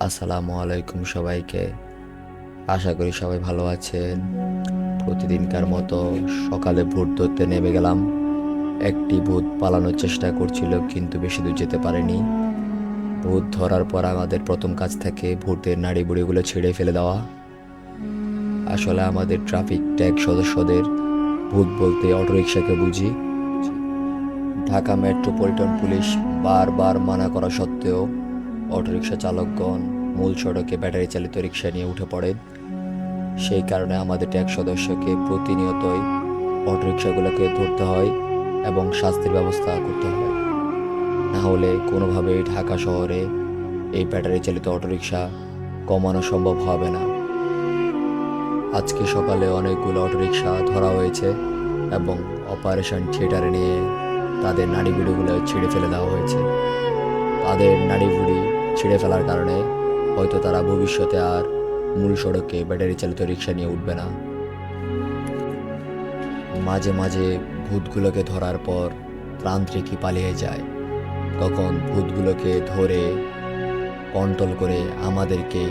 আসসালামু আলাইকুম সবাইকে। আশা করি সবাই ভালো আছেন। প্রতিদিনকার মতো সকালে ভূত ধরতে নেমে গেলাম। একটি ভূত পালানোর চেষ্টা করছিল, কিন্তু বেশি দূর যেতে পারেনি। ভূত ধরার পর আমাদের প্রথম কাজ থাকে ভূতের নাড়ি বুড়িগুলো ছেড়ে ফেলে দেওয়া। আসলে আমাদের ট্রাফিক ট্যাগ সদস্যদের ভূত বলতে অটোরিকশাকে বুঝি। ঢাকা মেট্রোপলিটন পুলিশ বারবার মানা করা সত্ত্বেও অটোরিকশা চালকগণ মূল সড়কে ব্যাটারি চালিত রিক্সা নিয়ে উঠে পড়েন। সেই কারণে আমাদের ট্যাক্স সদস্যকে প্রতিনিয়তই অটোরিকশাগুলোকে ধরতে হয় এবং শাস্তির ব্যবস্থা করতে হয়। না হলে কোনোভাবেই ঢাকা শহরে এই ব্যাটারি চালিত অটোরিকশা কমানো সম্ভব হবে না। আজকে সকালে অনেকগুলো অটোরিকশা ধরা হয়েছে এবং অপারেশন থিয়েটারে নিয়ে তাদের নাড়িগুড়িগুলো ছিঁড়ে ফেলে দেওয়া হয়েছে। তাদের নাড়িভুড়ি ছিঁড়ে ফেলার কারণে হয়তো তারা ভবিষ্যতে আর মূল সড়কে ব্যাটারি চালিত রিক্সা নিয়ে উঠবে না। মাঝে মাঝে ভূতগুলোকে ধরার পর তান্ত্রিকই পালিয়ে যায়। তখন ভূতগুলোকে ধরে কন্ট্রোল করে আমাদেরকে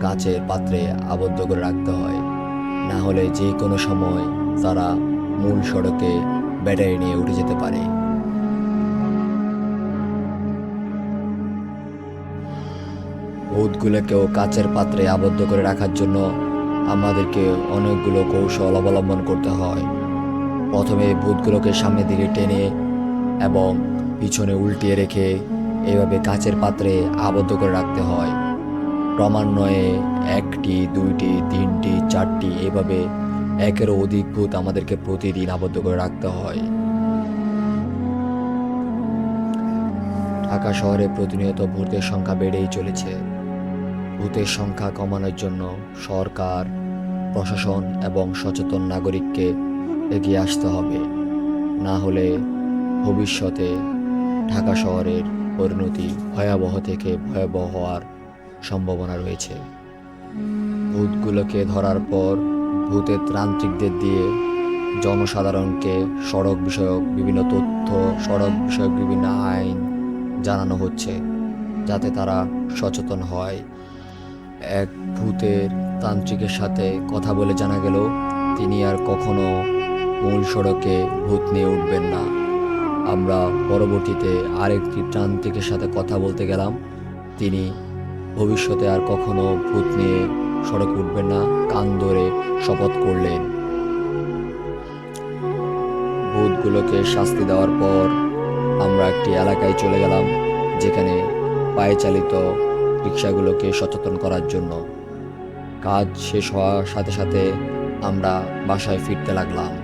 কাচের পাত্রে আবদ্ধ করে রাখতে হয়। না হলে যে কোনো সময় তারা মূল সড়কে ব্যাটারি নিয়ে উঠে যেতে পারে। ভূতগুলোকেও কাচের পাত্রে আবদ্ধ করে রাখার জন্য আমাদেরকে অনেকগুলো কৌশল অবলম্বন করতে হয়। প্রথমে ভূতগুলোকে সামনের দিকে টেনে এবং পিছনে উল্টিয়ে রেখে এভাবে কাচের পাত্রে আবদ্ধ করে রাখতে হয়। ক্রমান্বয়ে একটি, দুইটি, তিনটি, চারটি এভাবে একেরও অধিক ভূত আমাদেরকে প্রতিদিন আবদ্ধ করে রাখতে হয়। ঢাকা শহরে প্রতিনিয়ত ভূতের সংখ্যা বেড়েই চলেছে। ভূতের সংখ্যা কমানোর জন্য সরকার, প্রশাসন এবং সচেতন নাগরিককে এগিয়ে আসতে হবে। না হলে ভবিষ্যতে ঢাকা শহরের পরিণতি ভয়াবহ থেকে ভয়াবহ হওয়ার সম্ভাবনা রয়েছে। ভূতগুলোকে ধরার পর ভূতের ত্রান্ত্রিকদের দিয়ে জনসাধারণকে সড়ক বিষয়ক বিভিন্ন তথ্য, সড়ক বিষয়ক বিভিন্ন আইন জানানো হচ্ছে, যাতে তারা সচেতন হয়। এক ভূতের তান্ত্রিকের সাথে কথা বলে জানা গেল, তিনি আর কখনো মূল সড়কে ভূত নিয়ে উঠবেন না। আমরা পরবর্তীতে আরেকটি তান্ত্রিকের সাথে কথা বলতে গেলাম। তিনি ভবিষ্যতে আর কখনো ভূত নিয়ে সড়কে উঠবেন না, কান ধরে শপথ করলেন। ভূতগুলোকে শাস্তি দেওয়ার পর আমরা একটি এলাকায় চলে গেলাম, যেখানে পায়ে চালিত রিক্সাগুলোকে সচেতন করার জন্য। কাজ শেষ হওয়ার সাথে সাথে আমরা বাসায় ফিরতে লাগলাম।